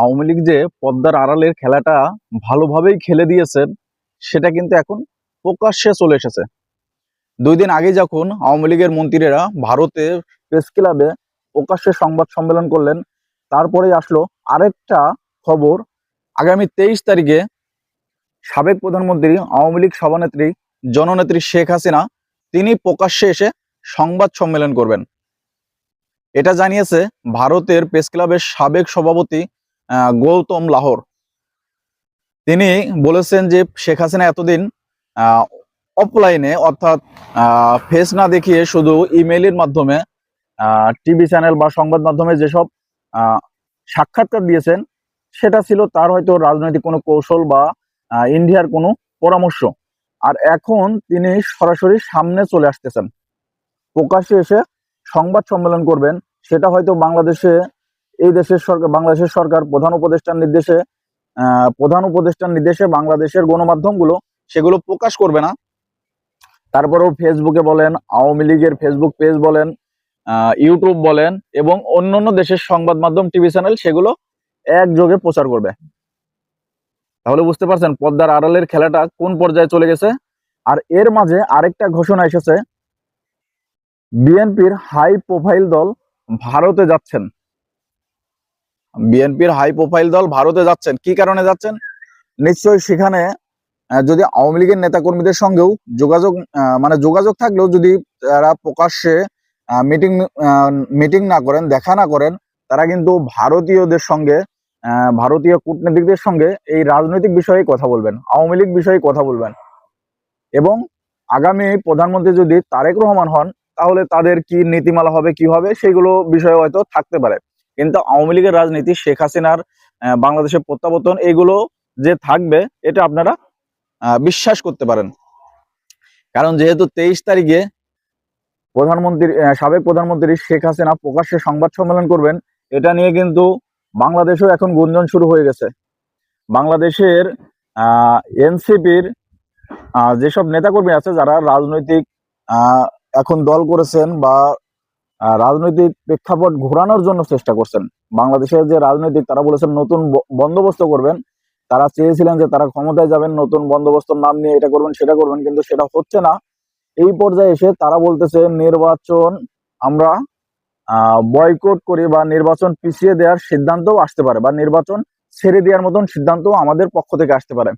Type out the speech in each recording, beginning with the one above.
আওয়ামী লীগ যে পদ্মার আড়ালের খেলাটা ভালোভাবেই খেলে দিয়েছেন, সেটা কিন্তু এখন প্রকাশ্যে চলে এসেছে। দুই দিন আগে যখন আওয়ামী লীগের মন্ত্রীরা ভারতে প্রেস ক্লাবে প্রকাশ্যে সংবাদ সম্মেলন করলেন, তারপরেই আসলো আরেকটা খবর। আগামী তেইশ তারিখে সাবেক প্রধানমন্ত্রী, আওয়ামী লীগ সভানেত্রী, জননেত্রী শেখ হাসিনা, তিনি প্রকাশ্যে এসে সংবাদ সম্মেলন করবেন। এটা জানিয়েছে ভারতের প্রেস ক্লাবের সাবেক সভাপতি গৌতম লাহোর। তিনি বলেছেন যে শেখ হাসিনা এতদিন অফলাইনে অর্থাৎ ফেস না দেখিয়ে শুধু ইমেইলের মাধ্যমে টিভি চ্যানেল বা সংবাদ মাধ্যমে যেসব সাক্ষাৎকার দিয়েছেন, সেটা ছিল তার হয়তো রাজনৈতিক কোনো কৌশল বা ইন্ডিয়ার কোনো পরামর্শ। আর এখন তিনি সরাসরি সামনে চলে আসতেছেন। প্রকাশ্যে এসে সংবাদ সম্মেলন করবেন, সেটা হয়তো বাংলাদেশে এই দেশের সরকার, বাংলাদেশের সরকার প্রধান উপদেষ্টার নির্দেশে প্রধান উপদেষ্টার নির্দেশে বাংলাদেশের গণমাধ্যমগুলো সেগুলো প্রকাশ করবে না। তারপরেও ফেসবুকে বলেন, আওয়ামী লীগের ফেসবুক পেজ বলেন ইউটিউব বলেন এবং অন্যান্য দেশের সংবাদ মাধ্যম টিভি চ্যানেল সেগুলো একযোগে প্রচার করবে। তাহলে বুঝতে পারছেন পদ্মার আড়ালের খেলাটা কোন পর্যায়ে চলে গেছে? আর এর মাঝে আরেকটা ঘোষণা এসেছে, বিএনপির হাই প্রোফাইল দল ভারতে যাচ্ছেন। বিএনপির হাই প্রোফাইল দল ভারতে যাচ্ছেন। কি কারণে যাচ্ছেন? নিশ্চয়ই সেখানে যদি আওয়ামী লীগের নেতাকর্মীদের সঙ্গেও যোগাযোগ মানে যোগাযোগ থাকলেও যদি তারা প্রকাশ্যে মিটিং মিটিং না করেন, দেখা না করেন, তারা কিন্তু ভারতীয়দের সঙ্গে ভারতীয় কূটনীতিকদের সঙ্গে এই রাজনৈতিক বিষয়ে কথা বলবেন, আওয়ামী লীগ বিষয়ে কথা বলবেন। এবং আগামী প্রধানমন্ত্রী যদি তারেক রহমান হন, তাহলে তাদের কি নীতিমালা হবে, কি হবে সেগুলো বিষয়ে হয়তো থাকতে পারে। কিন্তু আওয়ামী লীগের রাজনীতি, শেখ হাসিনার বাংলাদেশের প্রত্যাবর্তন, এগুলো যে থাকবে, এটা আপনারা বিশ্বাস করতে পারেন। কারণ যেহেতু তেইশ তারিখে প্রধানমন্ত্রী সাবেক প্রধানমন্ত্রী শেখ হাসিনা প্রকাশ্যে সংবাদ সম্মেলন করবেন, এটা নিয়ে কিন্তু বাংলাদেশেও এখন গুঞ্জন শুরু হয়ে গেছে। বাংলাদেশের এনসিপির যেসব নেতাকর্মী আছে, যারা রাজনৈতিক এখন দল করেছেন বা রাজনৈতিক প্রেক্ষাপট ঘোরানোর জন্য চেষ্টা করছেন। বাংলাদেশের যে রাজনৈতিক, তারা বলেছেন নতুন বন্দোবস্ত করবেন। তারা চেয়েছিলেন যে তারা ক্ষমতায় যাবেন, নতুন বন্দোবস্তর নাম নিয়ে এটা করবেন, সেটা করবেন, কিন্তু সেটা হচ্ছে না। এই পর্যায়ে এসে তারা বলতেছে, নির্বাচন আমরা বয়কট করি বা নির্বাচন পিছিয়ে দেওয়ার সিদ্ধান্তও আসতে পারে বা নির্বাচন ছেড়ে দেওয়ার মতন সিদ্ধান্ত আমাদের পক্ষ থেকে আসতে পারে।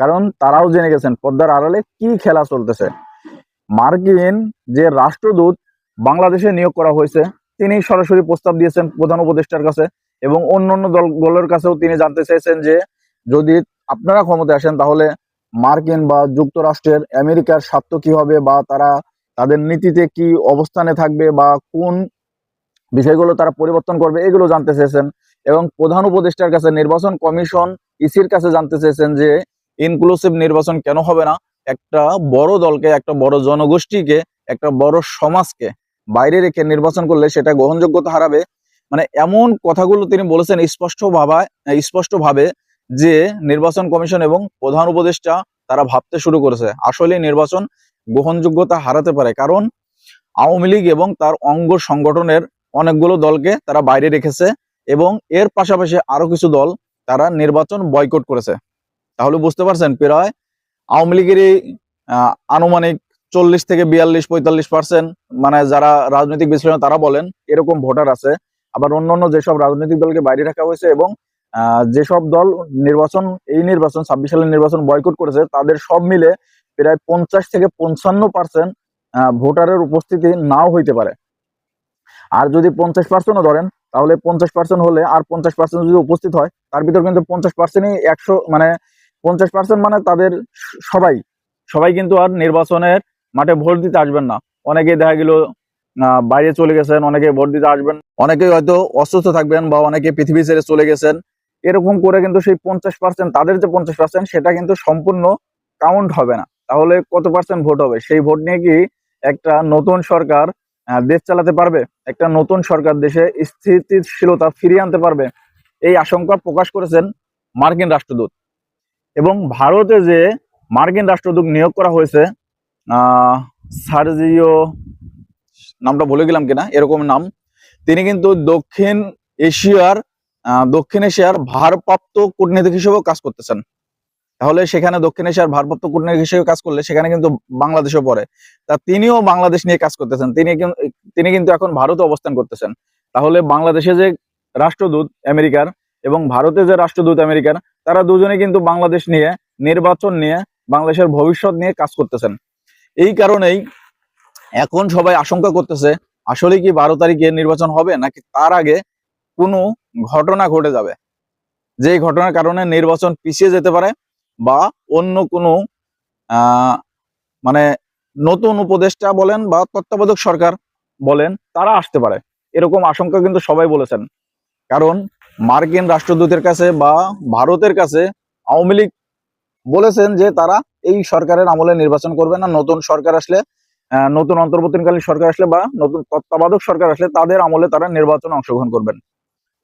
কারণ তারাও জেনে গেছেন, পদ্মার আড়ালে কি খেলা চলতেছে। মার্কিন যে রাষ্ট্রদূত বাংলাদেশে নিয়োগ করা হয়েছে। তিনি সরাসরি প্রস্তাব দিয়েছেন প্রধান উপদেষ্টার কাছে এবং অন্যান্য দলগুলোর কাছেও তিনি জানতে চেয়েছেন যে, যদি আপনারা ক্ষমতায় আসেন, তাহলে মার্কিন বা যুক্তরাষ্ট্রের আমেরিকার স্বার্থ কি হবে বা তারা তাদের নীতিতে কি অবস্থানে থাকবে বা কোন বিষয়গুলো তারা পরিবর্তন করবে, এগুলো জানতে চেয়েছেন। এবং প্রধান উপদেষ্টার কাছে নির্বাচন কমিশন ইসির কাছে জানতে চেয়েছেন যে ইনক্লুসিভ নির্বাচন কেন হবে না? একটা বড় দলকে, একটা বড় জনগোষ্ঠীকে, একটা বড় সমাজকে বাইরে রেখে নির্বাচন করলে সেটা গ্রহণযোগ্যতা হারাবে। মানে এমন কথাগুলো তিনি বলেছেন স্পষ্ট ভাবা, স্পষ্ট ভাবে যে নির্বাচন কমিশন এবং প্রধান উপদেষ্টা তারা ভাবতে শুরু করেছে। আসলে নির্বাচন গ্রহণযোগ্যতা হারাতে পারে। কারণ আওয়ামী লীগ এবং তার অঙ্গ সংগঠনের অনেকগুলো দলকে তারা বাইরে রেখেছে এবং এর পাশাপাশি আরও কিছু দল তারা নির্বাচন বয়কট করেছে। তাহলে বুঝতে পারছেন, প্রায় আওয়ামী লীগের আনুমানিক চল্লিশ থেকে বিয়াল্লিশ, পঁয়তাল্লিশ পার্সেন্ট মানে যারা রাজনৈতিক বিশ্লেষণ তারা বলেন এরকম ভোটার আছে। আবার অন্যান্য যেসব রাজনৈতিক দলকে বাইরে রাখা হয়েছে এবং যেসব দল নির্বাচন, এই নির্বাচন, ছাব্বিশ সালের নির্বাচন বয়কট করেছে, তাদের সব মিলে প্রায় পঞ্চাশ থেকে পঞ্চান্ন পার্সেন্ট ভোটারের উপস্থিতি নাও হইতে পারে। আর যদি পঞ্চাশ পার্সেন্টও ধরেন, তাহলে পঞ্চাশ পার্সেন্ট হলে আর পঞ্চাশ পার্সেন্ট যদি উপস্থিত হয়, তার ভিতর কিন্তু পঞ্চাশ পার্সেন্টই একশো মানে পঞ্চাশ পার্সেন্ট মানে তাদের সবাই। সবাই কিন্তু আর নির্বাচনের মাঠে ভোট দিতে আসবেন না। অনেকে দেখা গেল বাইরে চলে গেছেন অনেকে ভোট দিতে আসবেন। অনেকে হয়তো অসুস্থ থাকবেন বা অনেকে পৃথিবী ছেড়ে চলে গেছেন। এরকম করে কিন্তু সেই পঞ্চাশ পার্সেন্ট তাদের যে পঞ্চাশ পার্সেন্ট সেটা কিন্তু সম্পূর্ণ কাউন্ট হবে না। তাহলে কত পার্সেন্ট ভোট হবে? সেই ভোট নিয়ে কি একটা নতুন সরকার দেশ চালাতে পারবে? একটা নতুন সরকার দেশে স্থিতিশীলতা ফিরিয়ে আনতে পারবে? এই আশঙ্কা প্রকাশ করেছেন মার্কিন রাষ্ট্রদূত। এবং ভারতে যে মার্কিন রাষ্ট্রদূত নিয়োগ করা হয়েছে সার্জিও, নামটা বলে গেলাম কিনা, এরকম নাম। তিনি কিন্তু দক্ষিণ এশিয়ার দক্ষিণ এশিয়ার ভারপ্রাপ্ত কূটনীতিক হিসেবেও কাজ করতেছেন। তাহলে সেখানে দক্ষিণ এশিয়ার ভারপ্রাপ্ত কূটনীতিক হিসেবে কাজ করলে সেখানে কিন্তু বাংলাদেশও পড়ে। তা তিনিও বাংলাদেশ নিয়ে কাজ করতেছেন। তিনি তিনি কিন্তু এখন ভারতে অবস্থান করতেছেন। তাহলে বাংলাদেশে যে রাষ্ট্রদূত আমেরিকার এবং ভারতে যে রাষ্ট্রদূত আমেরিকার, তারা দুজনে কিন্তু বাংলাদেশ নিয়ে, নির্বাচন নিয়ে, বাংলাদেশের ভবিষ্যৎ নিয়ে কাজ করতেছেন। এই কারণেই এখন সবাই আশঙ্কা করতেছে, আসলে কি বারো তারিখে নির্বাচন হবে নাকি তার আগে কোনো ঘটনা ঘটে যাবে? যে ঘটনার কারণে নির্বাচন পিছিয়ে যেতে পারে বা অন্য কোনো মানে নতুন উপদেষ্টা বলেন বা তত্ত্বাবধায়ক সরকার বলেন, তারা আসতে পারে। এরকম আশঙ্কা কিন্তু সবাই বলেছেন। কারণ মার্কিন রাষ্ট্রদূতের কাছে বা ভারতের কাছে আওয়ামী লীগ বলেছেন যে তারা এই সরকারের আমলে নির্বাচন করবে না। নতুন সরকার আসলে নতুন অন্তর্বর্তীকালীন সরকার আসলে বা নতুন তত্ত্বাবধায়ক সরকার আসলে তাদের আমলে তারা নির্বাচনে অংশগ্রহণ করবেন।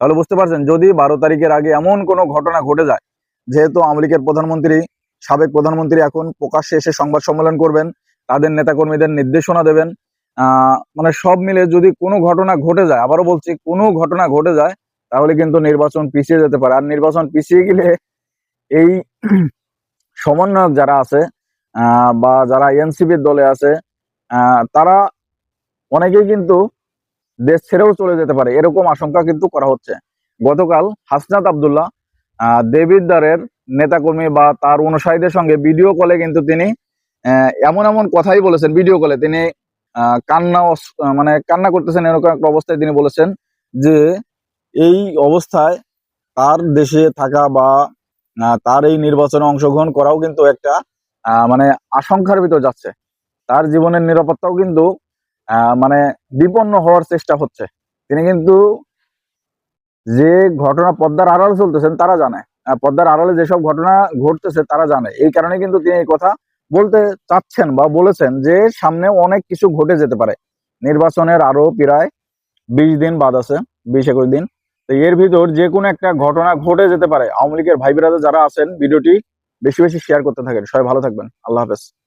তাহলে বুঝতে পারছেন, যদি বারো তারিখের আগে এমন কোনো ঘটনা ঘটে যায়, যেহেতু আওয়ামী লীগের প্রধানমন্ত্রী, সাবেক প্রধানমন্ত্রী এখন প্রকাশ্যে এসে সংবাদ সম্মেলন করবেন, তাদের নেতাকর্মীদের নির্দেশনা দেবেন মানে সব মিলে যদি কোনো ঘটনা ঘটে যায়, আবারও বলছি কোনো ঘটনা ঘটে যায়, তাহলে কিন্তু নির্বাচন পিছিয়ে যেতে পারে। আর নির্বাচন পিছিয়ে গেলে এই সমন্বয়ক যারা আছে বা যারা এনসিপির দলে আছে তারা অনেকেই কিন্তু দেশ ছেড়েও চলে যেতে পারে, এরকম আশঙ্কা কিন্তু করা হচ্ছে। গতকাল হাসনাত আবদুল্লাহ দেবিদ্দারের নেতাকর্মী বা তার অনুসারীদের সঙ্গে ভিডিও কলে কিন্তু তিনি এমন এমন কথাই বলেছেন, ভিডিও কলে তিনি কান্না মানে কান্না করতেছেন এরকম একটা অবস্থায় তিনি বলেছেন যে, এই অবস্থায় তার দেশে থাকা বা তার এই নির্বাচনে অংশগ্রহণ করাও কিন্তু একটা মানে আশঙ্কার ভিতর যাচ্ছে। তার জীবনের নিরাপত্তাও কিন্তু মানে বিপন্ন হওয়ার চেষ্টা হচ্ছে। তিনি কিন্তু যে ঘটনা পদ্মার আড়ালে চলতেছেন তারা জানে। পদ্মার আড়ালে যেসব ঘটনা ঘটতেছে তারা জানে। এই কারণে কিন্তু তিনি এই কথা বলতে চাচ্ছেন বা বলেছেন যে সামনে অনেক কিছু ঘটে যেতে পারে। নির্বাচনের আরও প্রায় বিশ দিন বাদ আছে, বিশ একুশ দিন। তো এর ভিতর যে কোনো একটা ঘটনা ঘটে যেতে পারে। আওয়ামী লীগের ভাই যারা আছেন, ভিডিওটি বেশি বেশি শেয়ার করতে থাকেন। সবাই ভালো থাকবেন। আল্লাহ হাফেজ।